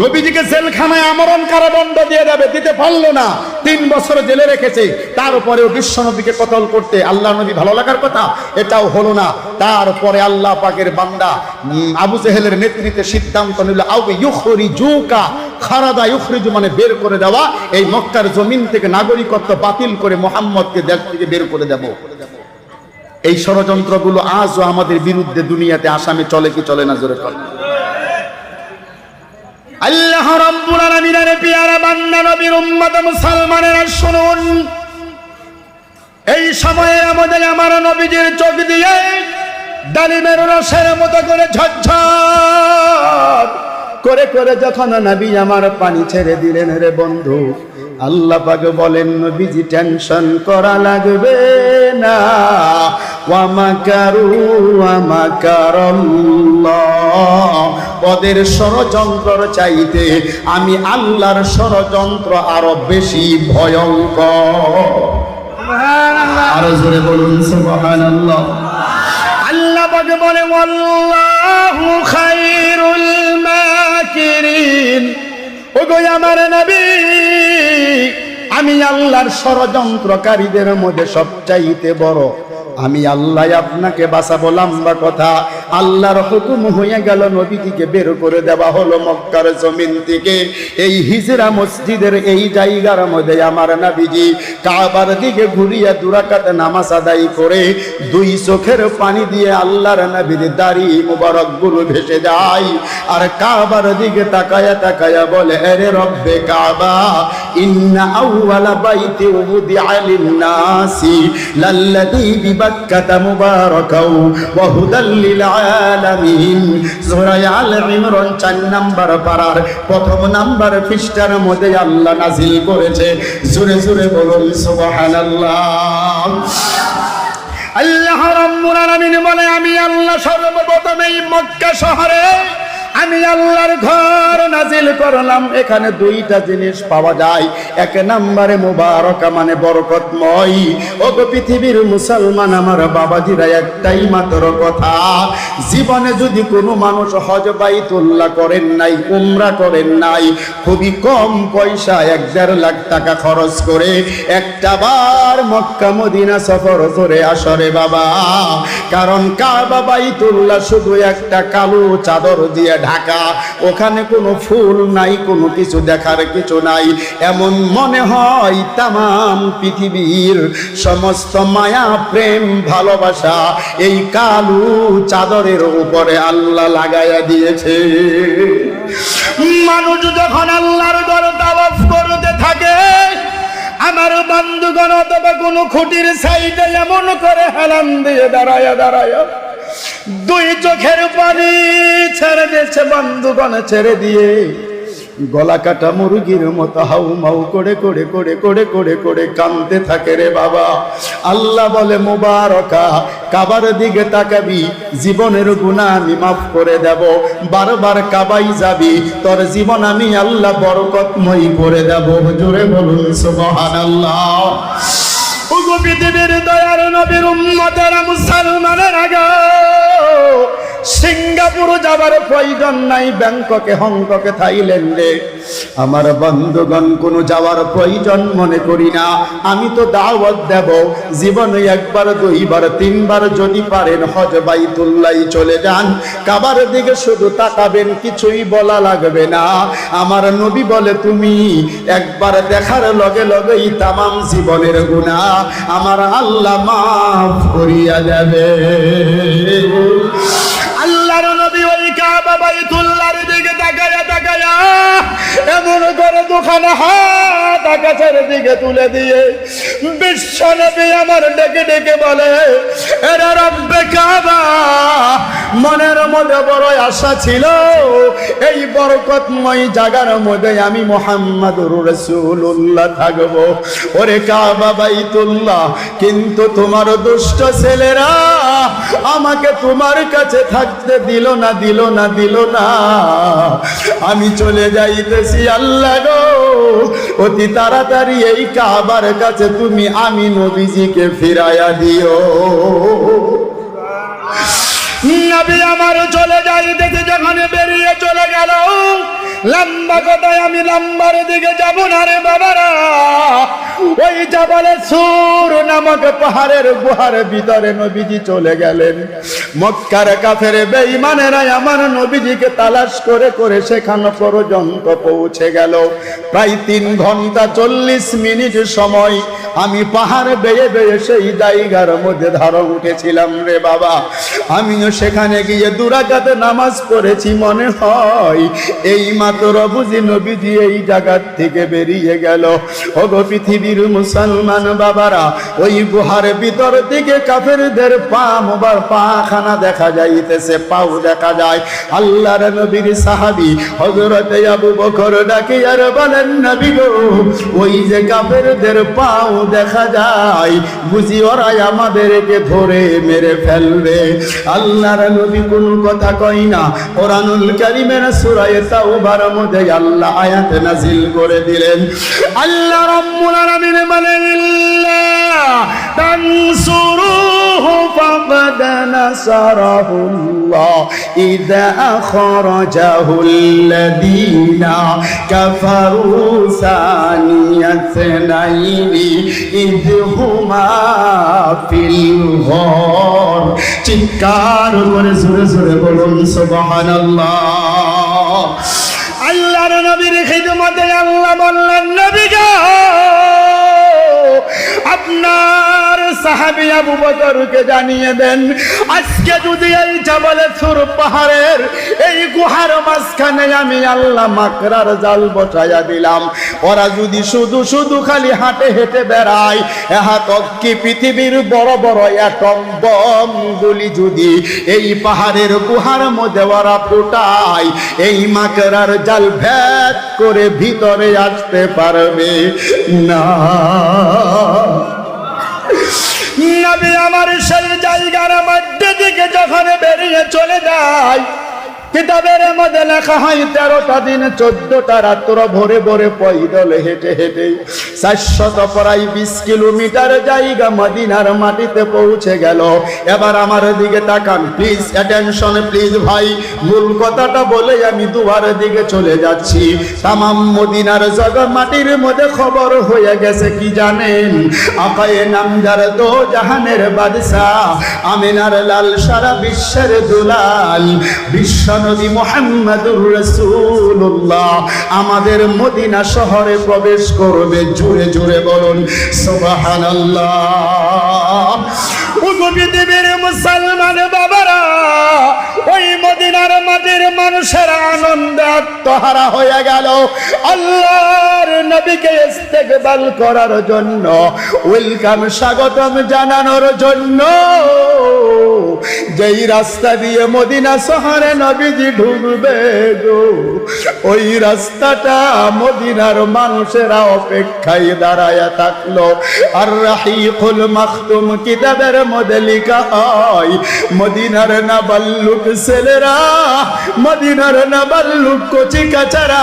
নবীজিকে জেলখানায় আমরণ কারাদণ্ড দিয়ে দেবে দিতে পারল না। তিন বছর জেলে রেখেছে বিশ্ব নবীকে কতল করতে আল্লাহ নবী ভালো লাগার কথা? এটাও হলো না। তারপরে আল্লাহ পাকের বান্দা আবু জেহেলের নেতৃত্বে সিদ্ধান্ত নিল জুকা খারাদা মানে বের করে দেওয়া। এই মক্কার জমিন থেকে নাগরিকত্ব বাতিল করে মোহাম্মদকে দেশ থেকে বের করে দেব। এই ষড়যন্ত্রগুলো আজও আমাদের বিরুদ্ধে দুনিয়াতে আসামে চলে কি চলে না জোরে করে। আল্লাহ রাব্বুল আলামিনের পিয়ারা বান্দা নবীর উম্মত মুসলমানেরা শুনুন। এই সময়ে আমাদের আমার নবীজির চোখ দিয়ে ডালিমের রসের মতো করে ঝরঝর করে করে যখন নবী আমার পানি ছেড়ে দিলেন রে বন্ধু, আল্লাহ পাক বলেন, নবীজি টেনশন করা লাগবে। না। ওয়ামাকারু ওয়ামাকারাল্লাহ ওদের ষড়যন্ত্র চাইতে আমি আল্লাহর ষড়যন্ত্র আরও বেশি ভয়ঙ্কর। আরও জোরে বলুন সুবহানাল্লাহ। আল্লাহ পাকে বলে আল্লাহু খায়রুল মাকিরিন। ওগো আমার নবী আমি আল্লাহর ষড়যন্ত্রকারীদের মধ্যে সবচাইতে বড়। আমি আল্লাহ আপনাকে বাঁচাবো বা কথা। আল্লাহর হুকুম হয়ে গেল নবীজিকে বের করে দেওয়া হলো মক্কার জমিন থেকে। এই হিজরা মসজিদের এই জায়গার মধ্যে আমার নাবিজি কাবার দিকে ঘুরিয়া দুরাকাত নামাজ আদায় করে দুই চোখের পানি দিয়ে আল্লাহর নবীর দাড়ি মুবারকগুলো ভেসে যায় আর কাবার দিকে তাকায়া তাকায়া বলে, আরে রব্বে কাবা, ইন্না আউওয়ালা বাইতি উদিআ লিন-নাসি, লাল্লাযী বিবাক্কাতা মুবারাকাও ওয়া হুদাল লিল আলামিন। সূরা আল ইমরান 4 নাম্বার প্রথম নাম্বার পৃষ্ঠার মধ্যে আল্লাহ নাযিল করেছে। জোরে জোরে বলুন, সুবহানাল্লাহ। আল্লাহ রাব্বুল আলামিন বলে, আমি আল্লাহ সর্বপ্রথম এই মক্কা শহরে আমি আল্লাহর ঘর নাজিল করলাম। এখানে দুইটা জিনিস পাওয়া যায়। এক নম্বরে মুবারকা মানে বরকতময়। ও পৃথিবীর মুসলমান আমার বাবাজিরা একটাই মাত্র কথা। জীবনে যদি কোনো মানুষ হজ বাইতুল্লাহ করেন নাই, উমরা করেন নাই, খুবই কম পয়সা, এক দেড় লাখ টাকা খরচ করে একটা বার মক্কা মদিনা সফর করে আসরে বাবা। কারণ কাবা বাইতুল্লাহ শুধু একটা কালো চাদর দিয়ে ঢাকা। ওখানে কোনো ফুল নাই, কোনো কিছু দেখার কিছু নাই। এমন মনে হয় তাম পৃথিবীর সমস্ত মায়া, প্রেম, ভালোবাসা এই কালু চাদরের উপরে আল্লাহ লাগাইয়া দিয়েছে। মানুষ যখন আল্লাহর ঘর তাওয়াফ করতে থাকে, আমার বন্ধুগণ অথবা কোনো খুঁটির সাইডে এমন করে হেলান দিয়ে দাঁড়ায় দাঁড়ায় দুই চোখের পানি দিয়েছে বন্ধুগণ ছেড়ে দিয়ে। গলা কাটা মুরগির মতো হাউ মাউ করে করে করে করে করে করে কানতে থাকে রে বাবা। আল্লাহ বলে, মোবারকা, কাবার দিকে তাকাবি, জীবনের গুণা আমি মাফ করে দেব। বারবার কাবাই যাবি, তোর জীবন আমি আল্লাহ বরকতময় করে দেব। জোরে বলুন, সুবহানাল্লাহ। ওগো পৃথিবীর দয়ার নবীর উম্মতেরা মুসলমানের আগে সিঙ্গাপুর যাবার প্রয়োজন নাই, ব্যাংককে, হংককে, থাইল্যান্ডে। আমার বন্ধুগণ, কোনো যাওয়ার প্রয়োজন মনে করি না। আমি তো দাওয়াত দেব, জীবনে একবার, দুইবার, তিনবার যদি পারেন হজ বাইতুল্লাই চলে যান। কাবার দিকে শুধু তাকাবেন, কিছুই বলা লাগবে না। আমার নবী বলে, তুমি একবার দেখার লগে লগেই তামাম জীবনের গুণা আমার আল্লাহ মাফ করিয়া দেবে এমন করে দোকানে হাত আকাশের দিকে তুলে দিয়ে বিশ্ব নবী আমার ডেকে ডেকে বলে, এরা রব্বে কাবা মনের মধ্যে বড় আশা ছিল। এই বরকতময় জাগার মধ্যে আমি মোহাম্মদুর রসুল্লাহ থাকব। ওরে কাবা বাইতুল্লাহ, কিন্তু তোমার দুষ্ট ছেলেরা আমাকে তোমার কাছে থাকতে দিল না দিল না দিল না। আমি চলে যাইতেছি, আল্লাহ অতি তাড়াতাড়ি এই কাবার কাছে তুমি আমি নবীজিকে ফিরাইয়া দিও। নবী আমার চলে যাই দেখে যখন বেরিয়ে চলে গেল। লম্বা কোথায় আমি লম্বার দিকে যাব না রে বাবারা। ওই জাবালে সুর নামক পাহাড়ের গুহার ভিতরে নবীজি চলে গেলেন। মক্কার কাফের বেঈমানেরা আমার নবীজিকে তালাশ করে করে সেখানে পর্যন্ত পৌঁছে গেল। প্রায় তিন ঘণ্টা চল্লিশ মিনিট সময় আমি পাহাড় বেয়ে বেয়ে সেই জায়গার মধ্যে ধারা উঠেছিলাম রে বাবা। আমিও সেখানে গিয়ে দুরাকাতে নামাজ পড়েছি, মনে হয় এই মাত্র বুঝি নবীজি এই জায়গার থেকে বেরিয়ে গেল। ওগো পৃথিবীর মুসলমান বাবারা, ওই গুহার ভিতর থেকে কাফেরদের পা মোবার পাখানা দেখা যাইতেছে, পাও দেখা যায়। আল্লাহর নবীর সাহাবি হযরত আবু বকর ডাকে, আর বলেন নবী গো, ওই যে কাফেরদের পাও দেখা যায়, বুঝি ওরা আমাদেরকে ধরে মেরে ফেলবে। আল্লাহর নবী কোন কথা কই না, কোরআনুল কারীমের সূরা তাওবার মধ্যে আল্লাহ আয়াত নাজিল করে দিলেন। আল্লাহ রাব্বুল আলামিন আলামিন মানে বলেন ইল্লা তানসুরুহু ফাকাদ নাসারাহুল্লাহ। ইযা আখরাজাহু আল্লাযীনা কাফারু সানিয়াতাইনি ইয হুমা ফিল ঘর চিৎকার করে জোরে জোরে বলুন, সুবহানাল্লাহ। আল্লাহর নবীর খিদমতে আল্লাহ বললেন, নবী গো! আপনার সাহাবী আবু বকরকে জানিয়ে দেন, আজকে যদি এই জাবালে সুর পাহাড়ের এই গুহার মাঝখানে আমি আল্লাহ মাকড়ার জাল বসাইয়া দিলাম। ওরা যদি শুধু শুধু খালি হাঁটে হেঁটে বেড়ায় এহাত কি পৃথিবীর বড় বড় অ্যাটম বম গুলি যদি এই পাহাড়ের গুহার মধ্যে ওরা ফুটায়, এই মাকড়ার জাল ভেদ করে ভিতরে আসতে পারবে না। নবী আমার সেই জায়গার মধ্যে দিকে যখন বেরিয়ে চলে যায় কিতাবের মধ্যে লেখা হয়, তেরোটা দিন, চোদ্দটা রাত্র ভোরে ভোরে পৈদল হেঁটে হেঁটে চারশত প্রায় বিশ কিলোমিটার জায়গা মদিনার মাটিতে পৌঁছে গেল। এবার আমার দিকে তাকান প্লিজ অ্যাটেনশন প্লিজ ভাই মূল কথাটা বলে আমি দুয়ার দিকে চলে যাচ্ছি। তামাম মদিনার জগৎ মাটির মধ্যে খবর হয়ে গেছে, কি জানেন? আপায়ে নামদার তো জাহানের বাদশাহ, আমিনার লাল সারা বিশ্বের দুলাল, বিশ্ব নবী মোহাম্মদুর আমাদের মদিনা শহরে প্রবেশ করবে জুড়ে জুড়ে বলুন, সুবহানাল্লাহ। আল্লাহ দেবের মুসলমান বাবারা ওই মদিনার মাটির মানুষের আনন্দে আত্মহারা হয়ে গেল। আল্লাহর নবীকে ইস্তেকবাল করার জন্য, ওয়েলকাম স্বাগতম জানানোর জন্য যেই রাস্তা দিয়ে মদিনা শহরে নবীজি ঢুকবে গো, ওই রাস্তাটা মদিনার মানুষেরা অপেক্ষায় দাঁড়ায় থাকল। আর রাহিকুল মাখতুম কিতাবের মধ্যে হয়, মদিনার নাবাল্লুক ছেলেরা, মদিনার নাবাল্লুক কচি কাচারা,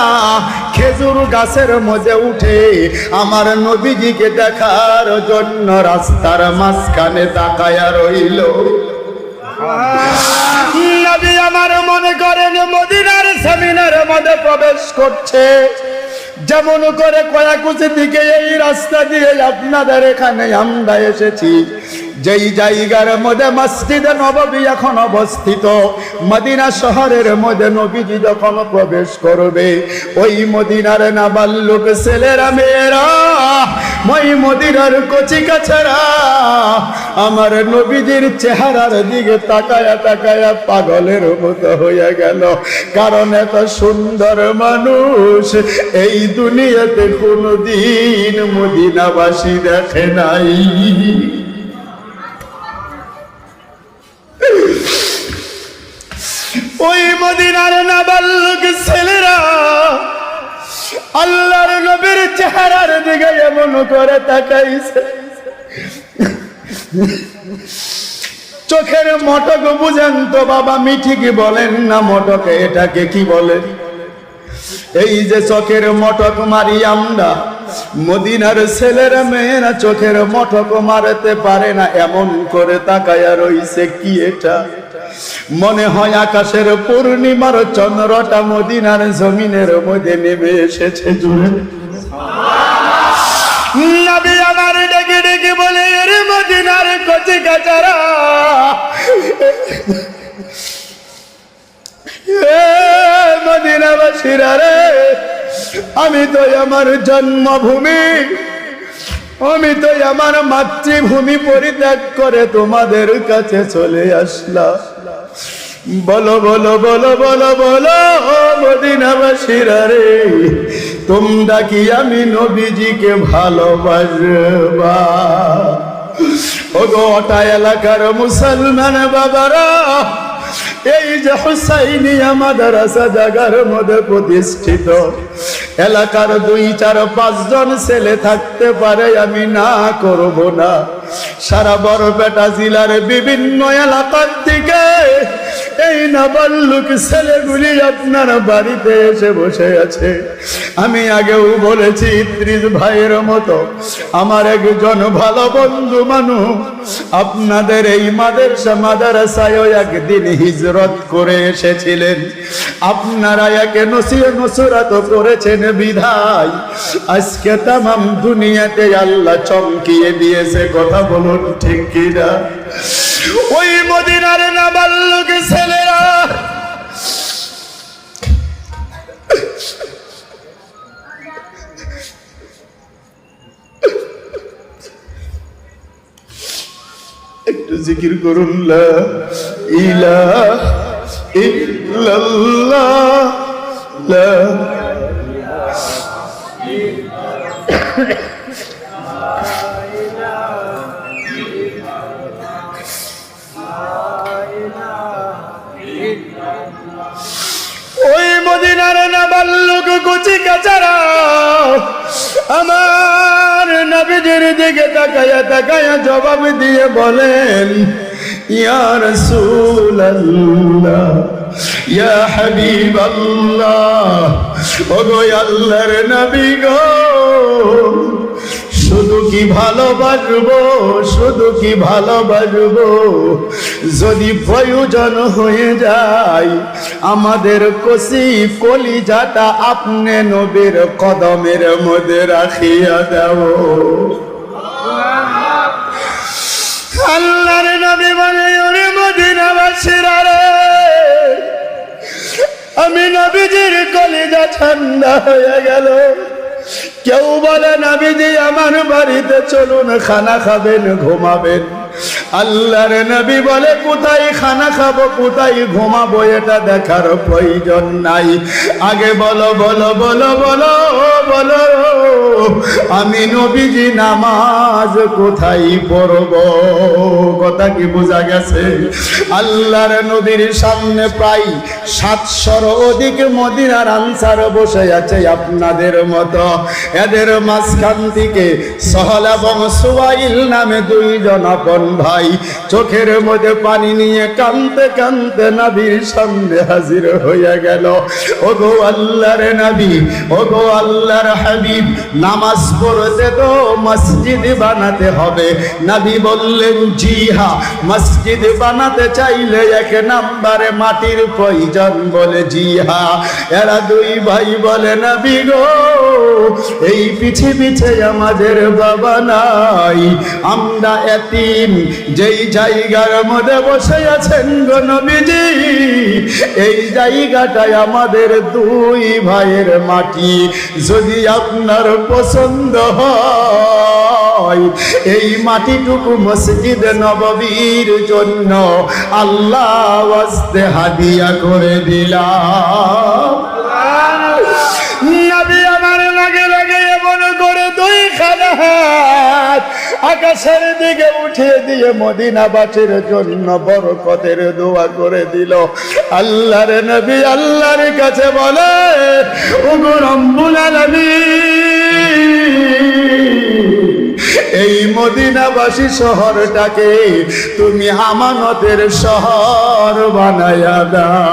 খেজুর গাছের মজে উঠে আমার নবীজিকে দেখার জন্য রাস্তার মাঝখানে তাকায়া রইল। নবী আমার মনে করেন, মদিনার সেমিনার মধ্যে প্রবেশ করছে। যেমন করে কয়াকুচি দিকে এই রাস্তা দিয়ে আপনাদের এখানে আমরা এসেছি। যেই জায়গার মধ্যে মসজিদে নববী এখন অবস্থিত, মদিনা শহরের মধ্যে নবীজি যখন প্রবেশ করবে, ওই মদিনার নাবাল্লুক ছেলেরা, মেয়েরা ওই মদিনার কচি কাছারা। আমার নবীজির চেহারার দিকে তাকায়া তাকায়া পাগলের মতো হয়ে গেল। কারণ এত সুন্দর মানুষ এই দুনিয়াতে কোনোদিন মদিনাবাসী দেখে নাই। ওই মদিনার নাবাল্লুক ছেলেরা আল্লাহর নবীর চেহারার দিকে এমন করে তাকাইছে। চোখের মটক বুঝেন তো বাবা মিঠি কি বলেন না মটকে, এটাকে কি বলে? এই যে চোখের মটক মারি আমরা মদিনার ছেলেরা মেয়েরা চোখের মটক মারতে পারে না, এমন করে তাকায়া রইছে কি এটা? মনে হয় আকাশের পূর্ণিমার চন্দ্রটা মদিনার জমিনের মধ্যে নেমে এসেছে জুড়ে নবী ডেকে ডেকে বলে রে মদিনার কচি কাচারা মদিনাবাসীরা রে আমি তো আমার জন্মভূমি। আমি তো আমার মাতৃভূমি পরিত্যাগ করে তোমাদের কাছে চলে আসলাম। বলো বলো বলো বলো বলো মদিনাবাসীরা রে, তোমরা কি আমি নবীজিকে ভালোবাসবা? ওটা এলাকার মুসলমান বাবারা এই যে হুসাইনিয়া মাদ্রাসা জাগার মধ্যে প্রতিষ্ঠিত। এলাকার দুই, চার, পাঁচজন ছেলে থাকতে পারে, আমি না করব না। সারা বড় বেটা জেলার বিভিন্ন এলাকার দিকে এই নাবাল্লুক ছেলেগুলি আপনার বাড়িতে এসে বসে আছে। আমি আগেও বলেছি, ত্রিশ ভাইয়ের মতো আমার একজন ভালো বন্ধু মানুষ। আপনাদের এই মাদ্রাসা মাদ্রাসায় একদিন হিজরত করে এসেছিলেন। আপনারা একে নসিয়ে নসরাত করেছেন বিধায়। আজকে তামাম দুনিয়াতে আল্লাহ চমকিয়ে দিয়েছে, কথা বলুন ঠিক কিনা? ওই মদিনার নাবাল্লুক ছেলেরা। একটু জিকির করুন লা ইলাহা ইল্লাল্লাহ লা ওই মদিনার নাবাল্লুক কুচি কাচারা আমার নবীজির দিকে তাকায়া তাকায়া জবাব দিয়ে বলেন, ইয়া রাসূলুল্লাহ, ইয়া হাবিবাল্লাহ, ওগো আল্লাহর নবী গো কি ভালোবাসবো? শুধু কি ভালোবাসবো? যদি প্রয়োজন হয়ে যায়, আমাদের কষি কলিজাটা আপনি নবীর কদমের মধ্যে রাখিয়া দেব। আল্লাহর নবী বলে ওরে মদিনাবাসীরা রে। আমি নবীজির কলিজা ঠান্ডা হয়ে গেল। কেউ বলে, নাবিজি, আমার বাড়িতে চলুন, খানা খাবেন, ঘুমাবেন। আল্লাহর নবী বলে, কোথায় খানা খাব, কোথায় ঘুমাবো, এটা দেখার প্রয়োজন নাই। আগে বলো বলো বলো বলো বলো, আমি নবীজি, নামাজ কোথায় পড়ব? কথা কি বোঝা গেছে? আল্লাহর নবীর সামনে প্রায় সাতশোর অধিক মদিনার আনসার বসে আছে আপনাদের মতো। এদের মাঝখান থেকে সহল এবং সুয়াইল নামে দুইজন আপন ভাই। চোখের মধ্যে পানি নিয়ে কানতে কানতে নবীর সামনে হাজির হয়ে গেল। ওগো আল্লাহর নবী, ওগো আল্লাহর হাবিব, নামাজ পড়তে তো মসজিদ বানাতে হবে। নবী বললেন, জি হা, মসজিদ বানাতে চাইলে এক নাম্বারে মাটির প্রয়োজন। বলে, জি হা। এরা দুই ভাই বলে, নবী গো এই পৃথিবীতে আমাদের বাবা নাই। আমরা এতিম, যেই জায়গার মধ্যে বসে আছেন গো এই জায়গাটায় আমাদের দুই ভাইয়ের মাটি। যদি আপনার পছন্দ হয়, এই মাটিটুকু মসজিদ নববীর জন্য আল্লাহ হাদিয়া করে দিলাম। আকাশের দিকে উঠিয়ে দিয়ে মদিনাবাসীর জন্য বরকতের দোয়া করে দিল। আল্লাহর নবী আল্লাহর কাছে বলে এই মদিনাবাসী শহরটাকে তুমি আমানতের শহর বানায়া দাও।